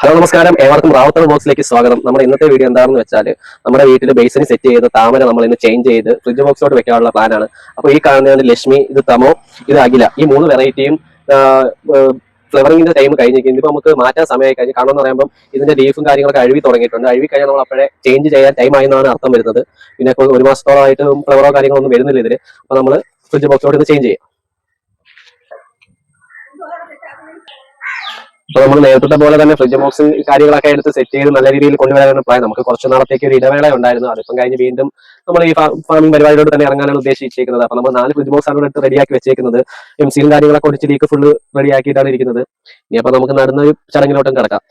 Hello നമസ്കാരം. ഏവർക്കും റാവത്തർ ബോക്സിലേക്ക് സ്വാഗതം. നമ്മുടെ ഇന്നത്തെ വീഡിയോ എന്താണെന്ന് വെച്ചാൽ നമ്മുടെ വീട്ടിൽ ബേസിന് സെറ്റ് ചെയ്ത് താമര നമ്മൾ ഇന്ന് ചേഞ്ച് ചെയ്ത് ഫ്രിഡ്ജ് ബോക്സിലോട്ട് വെക്കാനുള്ള പ്ലാനാണ് അപ്പോൾ ഈ കാണുന്നതാണ് ലക്ഷ്മി ഇത് തമോ ഇത് അഖില. ഈ മൂന്ന് വെറൈറ്റിയും ഫ്ലവറിംഗിന്റെ ടൈം കഴിഞ്ഞിരിക്കുന്നു. ഇപ്പൊ നമുക്ക് മാറ്റാൻ സമയമായി കഴിഞ്ഞു. കാരണം എന്ന് പറയുമ്പോൾ ഇതിന്റെ ലീഫും കാര്യങ്ങളൊക്കെ അഴുവി തുടങ്ങിയിട്ടുണ്ട്. അഴുവി കഴിഞ്ഞാൽ നമ്മൾ അപ്പോഴേ ചേഞ്ച് ചെയ്യാൻ ടൈം അർത്ഥം വരുന്നത്. പിന്നെ ഒരു മാസത്തോളമായിട്ട് ഫ്ലവറോ കാര്യങ്ങളൊന്നും വരുന്നില്ല ഇതിൽ അപ്പൊ നമ്മൾ ഫ്രിഡ്ജ് ബോക്സിലോട്ട് ഇത് ചേഞ്ച് ചെയ്യാം. അപ്പൊ നമ്മൾ നേരത്തെ പോലെ തന്നെ ഫ്രിഡ്ജ് ബോക്സ് കാര്യങ്ങളൊക്കെ എടുത്ത് സെറ്റ് ചെയ്ത് നല്ല രീതിയിൽ കൊണ്ടുവരാനാണ് പ്ലാൻ നമുക്ക് കുറച്ച് നാളത്തേക്ക് ഒരു ഇടവേള ഉണ്ടായിരുന്നു. അതിപ്പം കഴിഞ്ഞ് വീണ്ടും നമ്മൾ ഈ ഫാമിംഗ് പരിപാടിയോട് തന്നെ ഇറങ്ങാനാണ് ഉദ്ദേശിച്ചിരിക്കുന്നത്. അപ്പൊ നമ്മൾ നാല് ഫ്രിഡ്ജ് ബോക്സ് ആണ് എടുത്ത് റെഡിയാക്കി വെച്ചേക്കുന്നത്. എം സിയും കാര്യങ്ങളൊക്കെ ഒടിച്ച് ലീക്ക് ഫുള്ള് റെഡിയാക്കിയിട്ടാണ് ഇരിക്കുന്നത്. ഇനി അപ്പൊ നമുക്ക് നടന്ന ഒരു ചടങ്ങിലോട്ടും കിടക്കാം.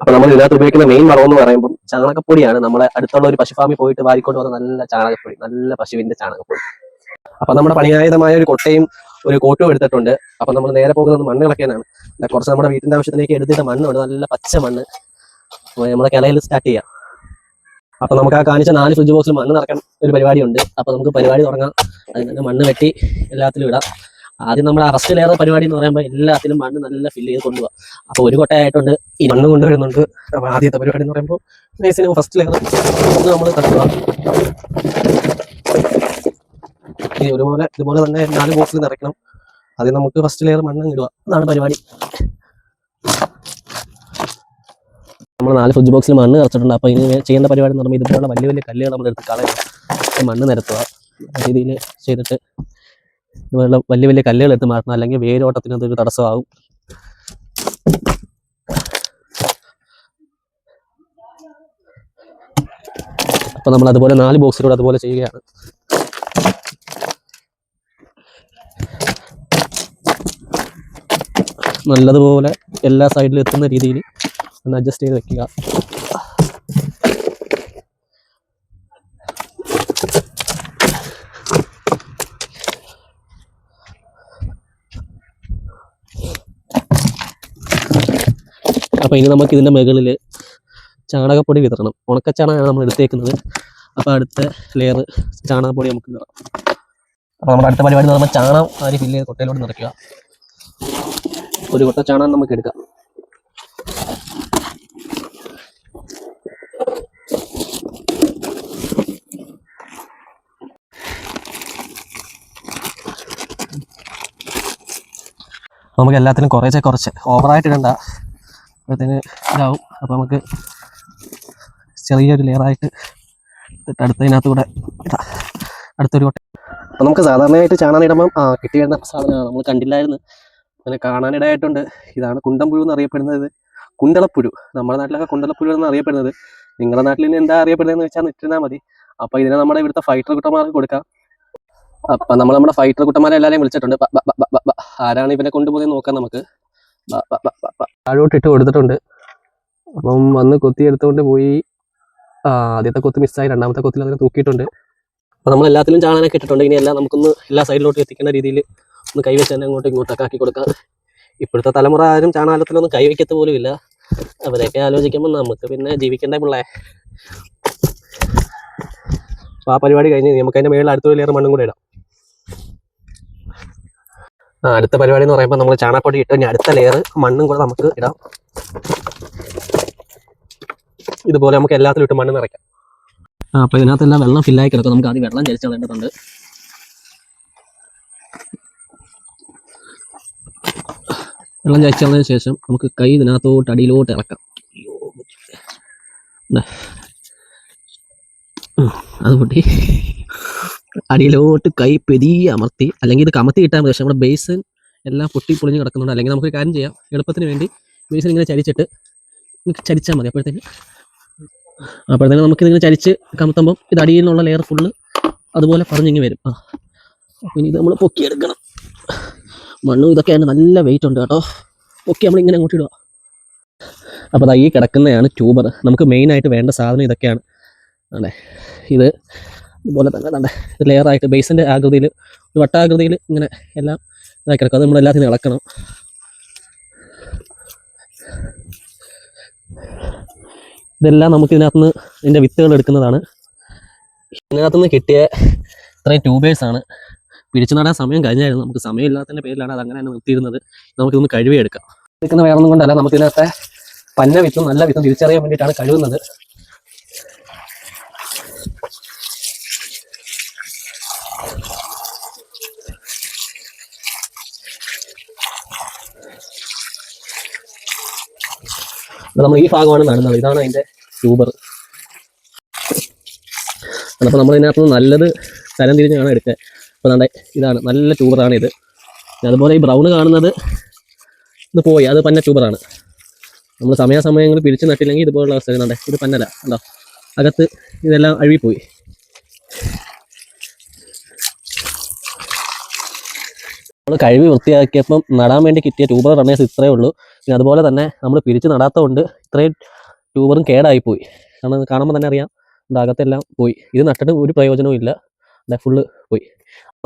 അപ്പൊ നമ്മൾ ഇതിനകത്ത് ഉപയോഗിക്കുന്ന മെയിൻ വളം എന്ന് പറയുമ്പോൾ ചാണകപ്പൊടിയാണ് നമ്മളെ അടുത്തുള്ള ഒരു പശു ഫാമിൽ പോയിട്ട് വാരിക്കൊണ്ട് വന്ന നല്ല ചാണകപ്പൊടി നല്ല പശുവിന്റെ ചാണകപ്പൊടി. അപ്പൊ നമ്മുടെ പണിയായതമായ ഒരു കൊട്ടയും ഒരു കോട്ടും എടുത്തിട്ടുണ്ട്. അപ്പൊ നമ്മൾ നേരെ പോകുന്നത് മണ്ണ് കളക്കാനാണ് കുറച്ച് നമ്മുടെ വീട്ടിന്റെ ആവശ്യത്തിലേക്ക് എടുത്തിട്ട് മണ്ണുണ്ട്. നല്ല പച്ച മണ്ണ്. നമ്മുടെ കിളയിൽ സ്റ്റാർട്ട് ചെയ്യാം. അപ്പൊ നമുക്ക് ആ കാണിച്ച നാല് ഫ്രിഡ്ജ് ബോക്സിൽ മണ്ണ് നിറക്കാൻ ഒരു പരിപാടി ഉണ്ട് അപ്പൊ നമുക്ക് പരിപാടി തുടങ്ങാം. അതിന് തന്നെ മണ്ണ് വെട്ടി എല്ലാത്തിലും ഇടാം. ആദ്യം നമ്മൾ അറസ്റ്റ് ലെയർ പരിപാടി എന്ന് പറയുമ്പോൾ എല്ലാത്തിലും മണ്ണ് നല്ല ഫില്ല് ചെയ്ത് കൊണ്ടുപോകാം അപ്പൊ ഒരു കൊട്ടയായിട്ടുണ്ട് ഈ മണ്ണ് കൊണ്ടുവരുന്നുണ്ട്. അപ്പൊ ആദ്യത്തെ പരിപാടി എന്ന് പറയുമ്പോൾ നേഴ്സിന് ഫസ്റ്റ് ലെയർ നമ്മൾ തട്ടുക. ഇനി ഒരുപോലെ ഇതുപോലെ തന്നെ നാല് ബോക്സിൽ നിറയ്ക്കണം. അതിൽ നമുക്ക് ഫസ്റ്റ് ലെയർ മണ്ണ് ഇടുക. അതാണ് പരിപാടി. നമ്മൾ നാല് ഫ്രിഡ്ജ് ബോക്സിൽ മണ്ണ് നിറച്ചിട്ടുണ്ട്. അപ്പോൾ ഇനി ചെയ്യേണ്ട പരിപാടി പറയുമ്പോൾ ഇതുപോലുള്ള വലിയ വലിയ കല്ലുകൾ നമ്മൾ എടുത്ത് കളയുക. മണ്ണ് നിരത്തുക. രീതിയിൽ ചെയ്തിട്ട് ഇതുപോലുള്ള വലിയ വലിയ കല്ലുകൾ എടുത്ത് മാറ്റണം. അല്ലെങ്കിൽ വേരോട്ടത്തിന് അതൊരു തടസ്സമാകും. അപ്പോൾ നമ്മൾ അതുപോലെ നാല് ബോക്സിലൂടെ അതുപോലെ ചെയ്യുകയാണ്. നല്ലതുപോലെ എല്ലാ സൈഡിലും എത്തുന്ന രീതിയിൽ ഒന്ന് അഡ്ജസ്റ്റ് ചെയ്ത് വെക്കുക. അപ്പോൾ ഇനി നമുക്ക് ഇതിന്റെ മുകളിൽ ചാണകപ്പൊടി വിതറണം. ഉണക്കച്ചാണകമാണ് നമ്മൾ എടുത്തേക്കുന്നത്. അപ്പോൾ അടുത്ത ലെയർ ചാണകപ്പൊടി നമുക്ക് വിതറാം. അപ്പോൾ നമ്മുടെ അടുത്ത പരിപാടി നമ്മൾ ചാണകം ചാണകം ആര് ഫില്ല് ചെയ്ത് കൊട്ടയിലോട്ട് നിറയ്ക്കുക. ഒരു കൊട്ട ചാണകം നമുക്ക് എടുക്കാം. നമുക്ക് എല്ലാത്തിനും കുറേശ്ശെ കുറച്ച്. ഓവറായിട്ട് ഇടണ്ട. അപ്പോഴത്തേന് ഇതാവും. അപ്പോൾ നമുക്ക് ചെറിയൊരു ലെയറായിട്ട് ഇട്ടിട്ട് അടുത്തതിനകത്ത് കൂടെ ഇടാം. അടുത്തൊരു കൊട്ട നമുക്ക് സാധാരണയായിട്ട് ചാണകം ഇടുമ്പം കിട്ടി വരുന്ന സാധനമാണ്. നമ്മൾ കണ്ടില്ലായിരുന്നു. അങ്ങനെ കാണാനിടയായിട്ടുണ്ട്. ഇതാണ് കുണ്ടംപുഴു എന്ന് അറിയപ്പെടുന്നത് കുണ്ടളപ്പുഴു. നമ്മുടെ നാട്ടിലൊക്കെ കുണ്ടളപ്പുഴു എന്ന് അറിയപ്പെടുന്നത്. നിങ്ങളുടെ നാട്ടിൽ ഇനി എന്താ അറിയപ്പെടുന്നതെന്ന് വെച്ചാൽ നിറ്റിരുന്നാൽ മതി. അപ്പോൾ ഇതിനെ നമ്മുടെ ഇവിടുത്തെ ഫൈറ്റർ കുട്ടന്മാർക്ക് കൊടുക്കാം. അപ്പം നമ്മൾ നമ്മുടെ ഫൈറ്റർ കുട്ടന്മാരെ എല്ലാവരെയും വിളിച്ചിട്ടുണ്ട്. ആരാണ് ഇവനെ കൊണ്ടുപോയി നോക്കാം നമുക്ക്. താഴോട്ടിട്ട് കൊടുത്തിട്ടുണ്ട്. അപ്പം വന്ന് കൊത്തി എടുത്തുകൊണ്ട് പോയി. ആദ്യത്തെ കൊത്ത് മിസ്സായി. രണ്ടാമത്തെ കൊത്തിൽ അതിനെ തൂക്കിയിട്ടുണ്ട്. അപ്പോൾ നമ്മൾ എല്ലാത്തിലും ചാണനൊക്കെ ഇട്ടിട്ടുണ്ട്. ഇനി എല്ലാം നമുക്കൊന്ന് എല്ലാ സൈഡിലോട്ട് എത്തിക്കുന്ന രീതിയിൽ ഒന്ന് കൈവച്ച് തന്നെ അങ്ങോട്ടും ഇങ്ങോട്ടൊക്കെ ആക്കി കൊടുക്കാം. ഇപ്പോഴത്തെ തലമുറ ആരും ചാണാലത്തിലൊന്നും കൈവയ്ക്കത്ത് പോലും ഇല്ല അവരെയൊക്കെ ആലോചിക്കുമ്പോൾ നമുക്ക് പിന്നെ ജീവിക്കേണ്ട പിള്ളേ? അപ്പോൾ ആ പരിപാടി കഴിഞ്ഞ് നമുക്ക് അതിന്റെ മേളിൽ അടുത്തൊരു ലെയർ മണ്ണും കൂടെ ഇടാം. അടുത്ത പരിപാടി എന്ന് പറയുമ്പോൾ നമ്മൾ ചാണകപ്പൊടി ഇട്ട് കഴിഞ്ഞാൽ അടുത്ത ലെയർ മണ്ണും കൂടെ നമുക്ക് ഇടാം. ഇതുപോലെ നമുക്ക് എല്ലാത്തിലും ഇട്ട് മണ്ണ് നിറയ്ക്കാം. ആ അപ്പോൾ ഇതിനകത്തെല്ലാം വെള്ളം ഫില്ലായി കിടക്കും. നമുക്ക് ആദ്യം വെള്ളം ചരിച്ച് കളയേണ്ടതുണ്ട്. വെള്ളം ചരിച്ചതിന് ശേഷം നമുക്ക് കൈ ഇതിനകത്തോട്ട് അടിയിലോട്ട് ഇറക്കാം. അയ്യോ. അത് പൊട്ടി. അടിയിലോട്ട് കൈ പെരിയ അമർത്തി അല്ലെങ്കിൽ ഇത് കമത്തി കിട്ടാൻ പക്ഷെ നമ്മുടെ ബേസ് എല്ലാം പൊട്ടി പൊളിഞ്ഞ് കിടക്കുന്നുണ്ട്. അല്ലെങ്കിൽ നമുക്ക് കാര്യം ചെയ്യാം. എളുപ്പത്തിന് വേണ്ടി ബേസിൽ ഇങ്ങനെ ചരിച്ചിട്ട് ചരിച്ചാൽ മതി. അപ്പോഴത്തേക്ക് അപ്പോഴത്തേക്ക് നമുക്ക് ഇതിങ്ങനെ ചരിച്ച് കമത്തുമ്പം ഇത് അടിയിൽ നിന്നുള്ള ലെയർ ഫുള്ള് അതുപോലെ പറഞ്ഞിങ്ങ് വരും. ആ ഇനി ഇത് നമ്മൾ പൊക്കിയെടുക്കണം. മണ്ണും ഇതൊക്കെയാണ് നല്ല വെയിറ്റ് ഉണ്ട് കേട്ടോ. ഓക്കെ നമ്മൾ ഇങ്ങനെ അങ്ങോട്ട് ഇടുക. അപ്പോൾ ഈ കിടക്കുന്നതാണ് ട്യൂബർ. നമുക്ക് മെയിനായിട്ട് വേണ്ട സാധനം ഇതൊക്കെയാണ്. അതെ ഇത് ഇതുപോലെ തന്നെ തന്നെ ഇത് ലെയറായിട്ട് ബേസിന്റെ ആകൃതിയിൽ ഒരു വട്ടാകൃതിയിൽ ഇങ്ങനെ എല്ലാം ഇതാക്കി കിടക്കും. അത് നമ്മൾ എല്ലാത്തിനും ഇളക്കണം. ഇതെല്ലാം നമുക്ക് ഇതിനകത്തുനിന്ന് ഇതിന്റെ വിത്തുകൾ എടുക്കുന്നതാണ്. ഇതിനകത്തുനിന്ന് കിട്ടിയ ഇത്രയും ട്യൂബേഴ്സാണ് പിടിച്ചു നടാൻ സമയം കഴിഞ്ഞായിരുന്നു. നമുക്ക് സമയമില്ലാത്തതിന്റെ പേരിലാണ് അത് അങ്ങനെ നിർത്തിയിരുന്നത്. നമുക്കിതൊന്ന് കഴുകിയെടുക്കാം. എടുക്കുന്ന വേറൊന്നും കൊണ്ടല്ല. നമുക്കിതിനകത്തെ പന്ന വിത്തും നല്ല വിത്തും തിരിച്ചറിയാൻ വേണ്ടിയിട്ടാണ് കഴുകുന്നത്. അപ്പൊ നമ്മൾ ഈ ഭാഗമാണ് നടുന്നത്. ഇതാണ് അതിന്റെ ട്യൂബർ. അപ്പോൾ നമ്മൾ ഇതിനകത്ത് നല്ലത് തരം തിരിഞ്ഞാണ് എടുക്കുക. അപ്പോൾ ഇതാണ് നല്ല ട്യൂബറാണ് ഇത് അതുപോലെ ഈ ബ്രൗൺ കാണുന്നത് ഇത് പോയി. അത് പന്ന ട്യൂബറാണ്. നമ്മൾ സമയാസമയങ്ങൾ പിരിച്ചു നട്ടില്ലെങ്കിൽ ഇതുപോലുള്ള അവസ്ഥ വരുന്നുണ്ട് ഇത് പന്നല. ഉണ്ടോ അകത്ത് ഇതെല്ലാം അഴുകിപ്പോയി. നമ്മൾ കഴുകി വൃത്തിയാക്കിയപ്പം നടാൻ വേണ്ടി കിട്ടിയ ട്യൂബർ റണ്ണേഴ്സ് ഇത്രയേ ഉള്ളൂ. പിന്നെ അതുപോലെ തന്നെ നമ്മൾ പിരിച്ച് നടാത്തതുകൊണ്ട് ഇത്രയും ട്യൂബറും കേടായിപ്പോയി. കാരണം കാണുമ്പോൾ തന്നെ അറിയാം. അകത്തെല്ലാം പോയി. ഇത് നട്ടിട്ട് ഒരു പ്രയോജനവും ഇല്ല. ഫുള്ള്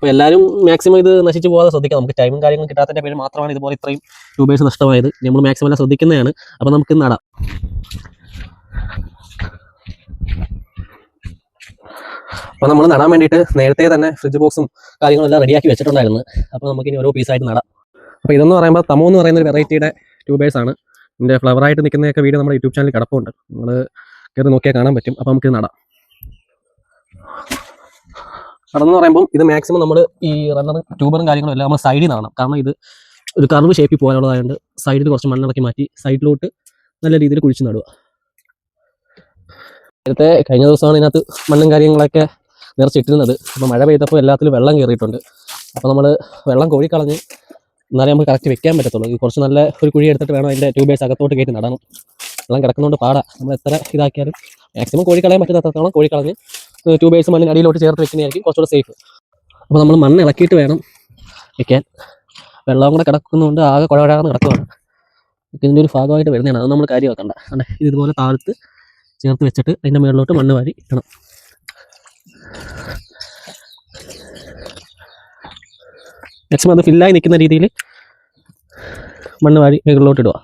അപ്പോൾ എല്ലാവരും മാക്സിമം ഇത് നശിച്ചു പോകാതെ ശ്രദ്ധിക്കാം നമുക്ക് ടൈമും കാര്യങ്ങളും കിട്ടാത്തതിന്റെ പേര് മാത്രമാണ് ഇതുപോലെ ഇത്രയും ട്യൂബേഴ്സ് നഷ്ടമായത്. നമ്മൾ മാക്സിമം എല്ലാം ശ്രദ്ധിക്കുന്നതാണ്. അപ്പോൾ നമുക്ക് നടാം. അപ്പോൾ നമ്മൾ നടാൻ വേണ്ടിയിട്ട് നേരത്തെ തന്നെ ഫ്രിഡ്ജ് ബോക്സും കാര്യങ്ങളും എല്ലാം റെഡിയാക്കി വെച്ചിട്ടുണ്ടായിരുന്നു. അപ്പോൾ നമുക്ക് ഇനി ഓരോ പീസായിട്ട് നടാം. അപ്പോൾ ഇതെന്ന് പറയുമ്പോൾ തമോ എന്ന് പറയുന്ന ഒരു വെറൈറ്റിയുടെ ട്യൂബേഴ്സ് ആണ്. ഇതിന്റെ ഫ്ലവറായിട്ട് നിൽക്കുന്നതൊക്കെ വീഡിയോ നമ്മുടെ യൂട്യൂബ് ചാനലിൽ കിടപ്പുണ്ട്. നമ്മൾ കയറി നോക്കിയാൽ കാണാൻ പറ്റും. അപ്പോൾ നമുക്ക് ഇത് നടാം. നടന്ന് പറയുമ്പോൾ ഇത് മാക്സിമം നമ്മൾ ഈ റണ്ണർ ട്യൂബറും കാര്യങ്ങളും എല്ലാം നമ്മൾ സൈഡിൽ നിന്നാണ് കാരണം ഇത് ഒരു കർവ് ഷേപ്പിൽ പോകാനുള്ളതായതുകൊണ്ട് സൈഡിൽ കുറച്ച് മണ്ണിറക്കി മാറ്റി സൈഡിലോട്ട് നല്ല രീതിയിൽ കുഴിച്ച് നടുക. നേരത്തെ കഴിഞ്ഞ ദിവസമാണ് ഇതിനകത്ത് മണ്ണും കാര്യങ്ങളൊക്കെ നിറച്ചിട്ടിരുന്നത്. അപ്പോൾ മഴ പെയ്തപ്പോൾ എല്ലാത്തിലും വെള്ളം കയറിയിട്ടുണ്ട് അപ്പോൾ നമ്മൾ വെള്ളം കോഴിക്കളഞ്ഞ് എന്നാലേ നമുക്ക് കറക്റ്റ് വെക്കാൻ പറ്റത്തുള്ളൂ. ഈ കുറച്ച് നല്ല ഒരു കുഴി എടുത്തിട്ട് വേണം അതിന്റെ ട്യൂബേഴ്സ് അകത്തോട്ട് കയറ്റി നടണം വെള്ളം കിടക്കുന്നതുകൊണ്ട് പാടാ. നമ്മൾ എത്ര ഇതാക്കിയാലും മാക്സിമം കോഴിക്കളയാൻ കളയാൻ പറ്റുന്നത്രത്തോളം കോഴി കളഞ്ഞ് ട്യൂബേഴ്സ് മണ്ണിന് അടിയിലോട്ട് ചേർത്ത് വെക്കുന്നതായിരിക്കും കുറച്ചുകൂടെ സേഫ് അപ്പോൾ നമ്മൾ മണ്ണ് ഇളക്കിയിട്ട് വേണം വെക്കാൻ. വെള്ളം കൂടെ കിടക്കുന്നതുകൊണ്ട് ആകെ കുഴവഴാന്ന് കിടക്കുവാണ് ഇതിന്റെ ഒരു ഭാഗമായിട്ട് വരുന്നതാണ്. അത് നമ്മൾ കാര്യമാക്കണ്ട. അതെ ഇത് ഇതുപോലെ താഴ്ത്ത് ചേർത്ത് വെച്ചിട്ട് അതിന്റെ മുകളിലോട്ട് മണ്ണ് വാരി ഇടണം. മാക്സിമം അത് ഫില്ലായി നിൽക്കുന്ന രീതിയിൽ മണ്ണ് വാരി മുകളിലോട്ട് ഇടുക.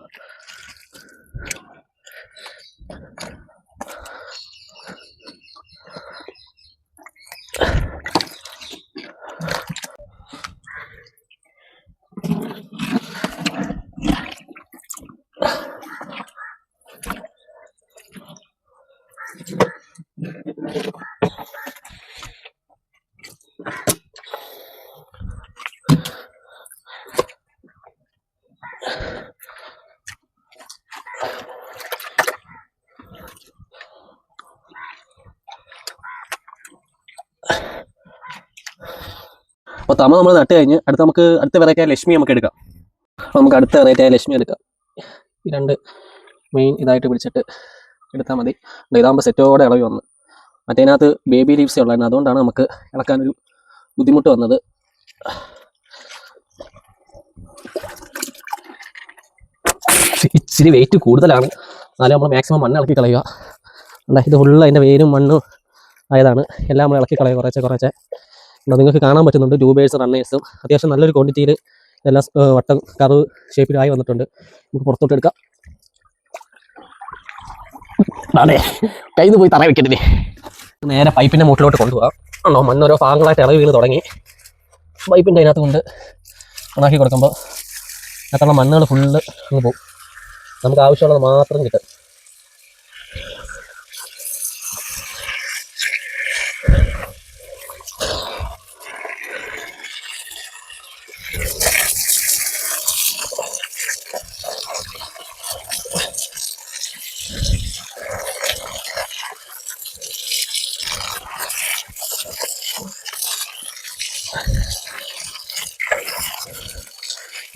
അപ്പോൾ തമ നമ്മൾ നട്ട് കഴിഞ്ഞ് അടുത്ത് നമുക്ക് അടുത്ത വെറൈറ്റി ആയ ലക്ഷ്മി നമുക്ക് എടുക്കാം. അപ്പോൾ നമുക്ക് അടുത്ത വെറൈറ്റി ആയ ലക്ഷ്മി എടുക്കാം. ഈ രണ്ട് മെയിൻ ഇതായിട്ട് പിടിച്ചിട്ട് എടുത്താൽ മതി. ഇതാകുമ്പോൾ സെറ്റോടെ ഇളവി വന്നു. മറ്റേതിനകത്ത് ബേബി ലീവ്സേ ഉള്ളായിരുന്നു. അതുകൊണ്ടാണ് നമുക്ക് ഇളക്കാനൊരു ബുദ്ധിമുട്ട് വന്നത്. ഇച്ചിരി വെയിറ്റ് കൂടുതലാണ്. എന്നാലും നമ്മൾ മാക്സിമം മണ്ണ് ഇളക്കി കളയുക. അല്ല ഇത് ഫുള്ള് അതിന്റെ വേരും മണ്ണും ആയതാണ്. എല്ലാം നമ്മൾ ഇളക്കി കളയുക. കുറേശ്ശെ ഇവിടെ നിങ്ങൾക്ക് കാണാൻ പറ്റുന്നുണ്ട്. ട്യൂബേഴ്സ് റണ്ണേഴ്സും അത്യാവശ്യം നല്ലൊരു ക്വാണ്ടിറ്റിയിൽ എല്ലാ വട്ടം കറവ് ഷേപ്പിലായി വന്നിട്ടുണ്ട്. നമുക്ക് പുറത്തോട്ട് എടുക്കാം. അതെ. കയ്യിൽ നിന്ന് പോയി തറ വെക്കട്ടെ നേരെ പൈപ്പിന്റെ മുട്ടിലോട്ട് കൊണ്ടുപോകാം. ആണോ മണ്ണോരോ ഭാഗങ്ങളായിട്ട് ഇളവ് വീണ് തുടങ്ങി. പൈപ്പിന്റെ അതിനകത്ത് കൊണ്ട് ഉണാക്കി കൊടുക്കുമ്പോൾ അത്ര മണ്ണുകൾ ഫുള്ള് അങ്ങ് പോകും. നമുക്ക് ആവശ്യമുള്ളത് മാത്രം കിട്ടും.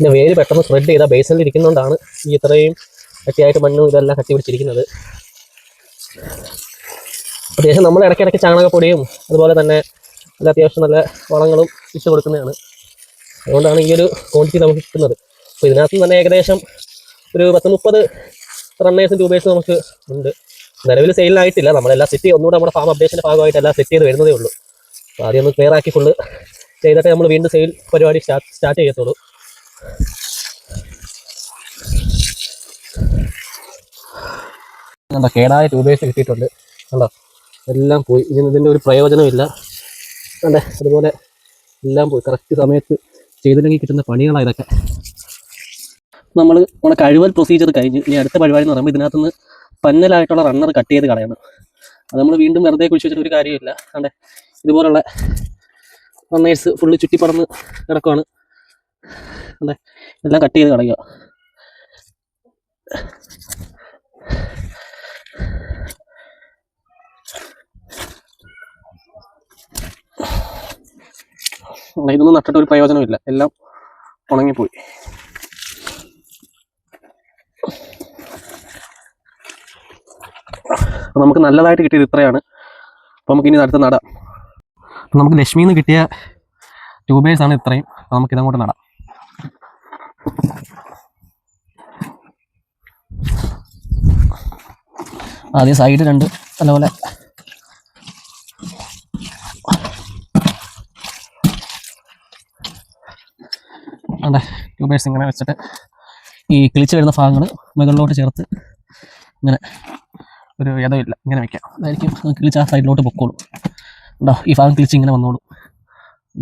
ഇതിന്റെ വേര് പെട്ടെന്ന് സ്പ്രെഡ് ചെയ്താൽ ബേസിൽ ഇരിക്കുന്നതുകൊണ്ടാണ് ഈ ഇത്രയും കട്ടിയായിട്ട് മണ്ണും ഇതെല്ലാം കട്ടി പിടിച്ചിരിക്കുന്നത് അത്യാവശ്യം നമ്മൾ ഇടയ്ക്കിടയ്ക്ക് ചാണകപ്പൊടിയും അതുപോലെ തന്നെ നല്ല അത്യാവശ്യം നല്ല വളങ്ങളും ഇട്ട് കൊടുക്കുന്നതാണ്. അതുകൊണ്ടാണ് ഈ ഒരു ക്വാണ്ടിറ്റി നമുക്ക് കിട്ടുന്നത്. അപ്പോൾ ഇതിനകത്ത് തന്നെ ഏകദേശം ഒരു പത്ത് മുപ്പത് റണ്ണേഴ്സും ട്യൂബേഴ്സും നമുക്ക് ഉണ്ട്. നിലവിൽ സെയിലായിട്ടില്ല നമ്മളെല്ലാം സെറ്റ് ഒന്നുകൂടെ നമ്മുടെ ഫാം അപ്ഡേഷന്റെ ഭാഗമായിട്ട് എല്ലാം സെറ്റ് ചെയ്ത് വരുന്നതേ ഉള്ളൂ. അപ്പോൾ ആദ്യം ഒന്ന് ക്ലിയർ ആക്കി ഫുള്ള് ചെയ്തിട്ട് നമ്മൾ വീണ്ടും സെയിൽ പരിപാടി സ്റ്റാർട്ട് സ്റ്റാർട്ട് ചെയ്യത്തുള്ളൂ. കണ്ടോ കേടായ ട്യൂബേഴ്സ് കിട്ടിയിട്ടുണ്ട്. കണ്ടോ എല്ലാം പോയി. ഇനി ഇതിന്റെ ഒരു പ്രയോജനമില്ല. കണ്ടേ അതുപോലെ എല്ലാം പോയി. കറക്റ്റ് സമയത്ത് ചെയ്തില്ലെങ്കിൽ കിട്ടുന്ന പണികളാണ് ഇതൊക്കെ. നമ്മൾ നമ്മുടെ കഴിവൽ പ്രൊസീജിയർ കഴിഞ്ഞ് ഇനി അടുത്ത പരിപാടി എന്ന് പറയുമ്പോൾ ഇതിനകത്തുനിന്ന് പന്നലായിട്ടുള്ള റണ്ണർ കട്ട് ചെയ്ത് കളയണം. അത് നമ്മൾ വീണ്ടും വെറുതെ കുഴിച്ച് വെച്ചിട്ട് ഒരു കാര്യമില്ല. അതെ ഇതുപോലുള്ള റണ്ണേഴ്സ് ഫുള്ള് ചുറ്റിപ്പടന്ന് കിടക്കുവാണ്. അതെ എല്ലാം കട്ട് ചെയ്ത് കളയുക. ഇതൊന്നും നട്ടിട്ട് ഒരു പ്രയോജനമില്ല എല്ലാം ഉണങ്ങിപ്പോയി. നമുക്ക് നല്ലതായിട്ട് കിട്ടിയത് ഇത്രയാണ്. അപ്പോൾ നമുക്ക് ഇനി അടുത്ത് നടാം. നമുക്ക് ലക്ഷ്മിയിൽ നിന്ന് കിട്ടിയ ട്യൂബേഴ്സാണ് ഇത്രയും. നമുക്ക് ഇതങ്ങോട്ട് നടാം. ആദ്യം സൈഡ് രണ്ട് നല്ലപോലെ. അവിടെ ട്യൂബേഴ്സ് ഇങ്ങനെ വെച്ചിട്ട് ഈ കിളിച്ച് വരുന്ന ഭാഗങ്ങൾ മുകളിലോട്ട് ചേർത്ത് ഇങ്ങനെ ഒരു ഇതമില്ല ഇങ്ങനെ വെക്കാം. അതായിരിക്കും അത് കിളിച്ച് ആ സൈഡിലോട്ട് പൊക്കോളും. ഉണ്ടോ ഈ ഭാഗം കിളിച്ച് ഇങ്ങനെ വന്നോളും.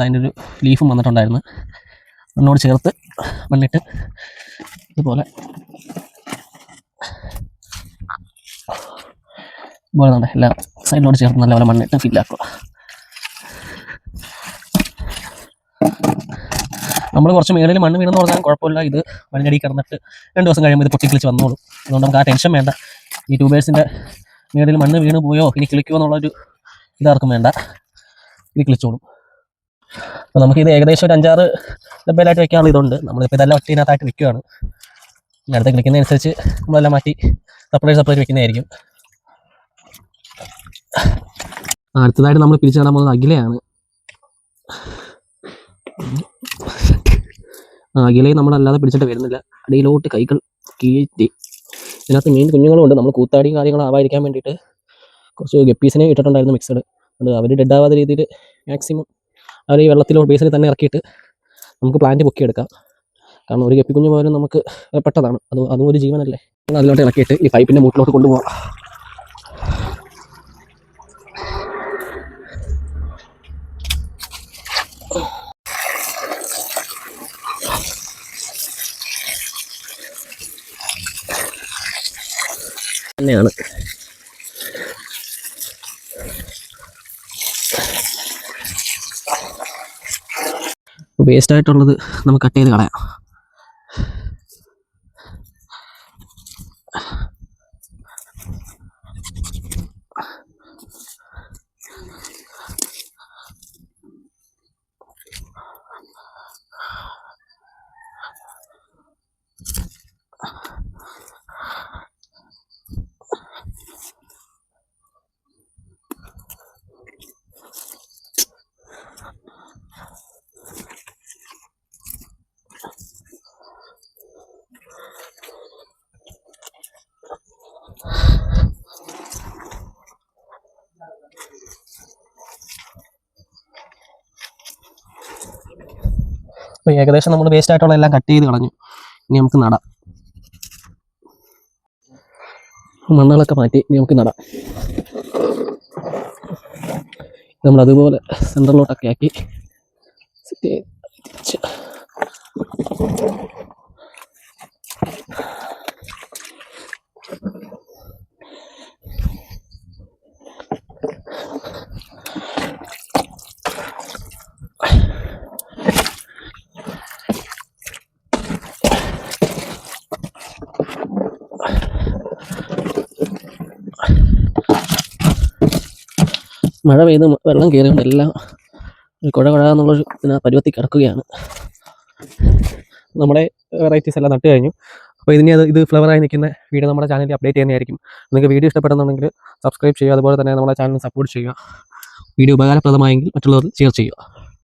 അതിന്റെ ഒരു ലീഫും വന്നിട്ടുണ്ടായിരുന്നു. മണ്ണോട് ചേർത്ത് മണ്ണിട്ട് ഇതുപോലെ ഇതുപോലെ നമ്മുടെ എല്ലാം സൈഡിനോട് ചേർത്ത് നല്ലപോലെ മണ്ണിട്ട് ഫില്ലാക്കുക. നമ്മൾ കുറച്ച് മേളിൽ മണ്ണ് വീണെന്ന് പറഞ്ഞാൽ കുഴപ്പമില്ല. ഇത് മണ്ണിനടി കിടന്നിട്ട് രണ്ട് ദിവസം കഴിയുമ്പോൾ ഇത് പൊട്ടിക്കിളിച്ച് വന്നോളും. അതുകൊണ്ട് നമുക്ക് ആ ടെൻഷൻ വേണ്ട. ഈ ട്യൂബേഴ്സിന്റെ മേളിൽ മണ്ണ് വീണ് പോയോ ഇനി കിളിക്കുമോ എന്നുള്ളൊരു ഇതാർക്കും വേണ്ട. ഇത് കിളിച്ചോളും. അപ്പോൾ നമുക്കിത് ഏകദേശം ഒരു അഞ്ചാറ് ഡബ്ബയിലായിട്ട് വെക്കാനുള്ള ഇതുണ്ട്. നമ്മളിപ്പോൾ ഇതെല്ലാം ഒറ്റയിനകത്തായിട്ട് വെക്കുകയാണ് നേരത്തെ കിളിക്കുന്നതനുസരിച്ച് നമ്മളെല്ലാം മാറ്റി സെപ്പറേറ്റ് സെപ്പറേറ്റ് വെക്കുന്നതായിരിക്കും. അടുത്തതായിട്ട് നമ്മൾ പിരിച്ചു നടാൻ പോകുന്നത് അഖിലയാണ്. അഖിലയെ നമ്മളല്ലാതെ പിടിച്ചിട്ട് വരുന്നില്ല. അടിയിലോട്ട് കൈകൾ കീറ്റി ഇതിനകത്ത് മീൻ കുഞ്ഞുങ്ങളും ഉണ്ട്. നമ്മൾ കൂത്താടിയും കാര്യങ്ങളും ആവാതിരിക്കാൻ വേണ്ടിയിട്ട് കുറച്ച് ഗപ്പീസിനെ ഇട്ടിട്ടുണ്ടായിരുന്നു മിക്സഡ്. അത് അവർ ഡെഡ് ആവാത്ത രീതിയിൽ മാക്സിമം അവർ ഈ വെള്ളത്തിലോ ബേസിൽ തന്നെ ഇറക്കിയിട്ട് നമുക്ക് പ്ലാന്റ് പൊക്കി എടുക്കാം. കാരണം ഒരു കെപ്പിക്കുഞ്ഞ് കുഞ്ഞു പോലും നമുക്ക് പെട്ടതാണ്. അത് അതും ഒരു ജീവനല്ലേ. അതിലോട്ട് ഇറക്കിയിട്ട് ഈ പൈപ്പിന്റെ മൂട്ടിലോട്ട് കൊണ്ടുപോകാം തന്നെയാണ്. വേസ്റ്റ് ആയിട്ടുള്ളത് നമുക്ക് കട്ട് ചെയ്ത് കളയാം. ഏകദേശം നമ്മൾ വേസ്റ്റ് ആയിട്ടുള്ള എല്ലാം കട്ട് ചെയ്ത് കളഞ്ഞു. ഇനി നമുക്ക് നടാം. മണ്ണുകളൊക്കെ മാറ്റി ഇനി നമുക്ക് നടാം. നമ്മൾ അതുപോലെ സെന്ററിലോട്ടൊക്കെ ആക്കി സെറ്റ് ചെയ്ത് മഴ പെയ്ത് വെള്ളം കയറിയുണ്ട് എല്ലാം കുഴ കുഴ എന്നുള്ളൊരു ഇതിനകത്ത് പരുവത്തി കിടക്കുകയാണ്. നമ്മുടെ വെറൈറ്റീസ് എല്ലാം നട്ട് കഴിഞ്ഞു. അപ്പോൾ ഇതിനെ അത് ഇത് ഫ്ലവറായി നിൽക്കുന്ന വീഡിയോ നമ്മുടെ ചാനലിൽ അപ്ഡേറ്റ് ചെയ്യുന്നതായിരിക്കും. നിങ്ങൾക്ക് വീഡിയോ ഇഷ്ടപ്പെടുന്നുണ്ടെങ്കിൽ സബ്സ്ക്രൈബ് ചെയ്യുക അതുപോലെ തന്നെ നമ്മുടെ ചാനൽ സപ്പോർട്ട് ചെയ്യുക. വീഡിയോ ഉപകാരപ്രദമായെങ്കിൽ മറ്റുള്ളവർ ഷെയർ ചെയ്യുക.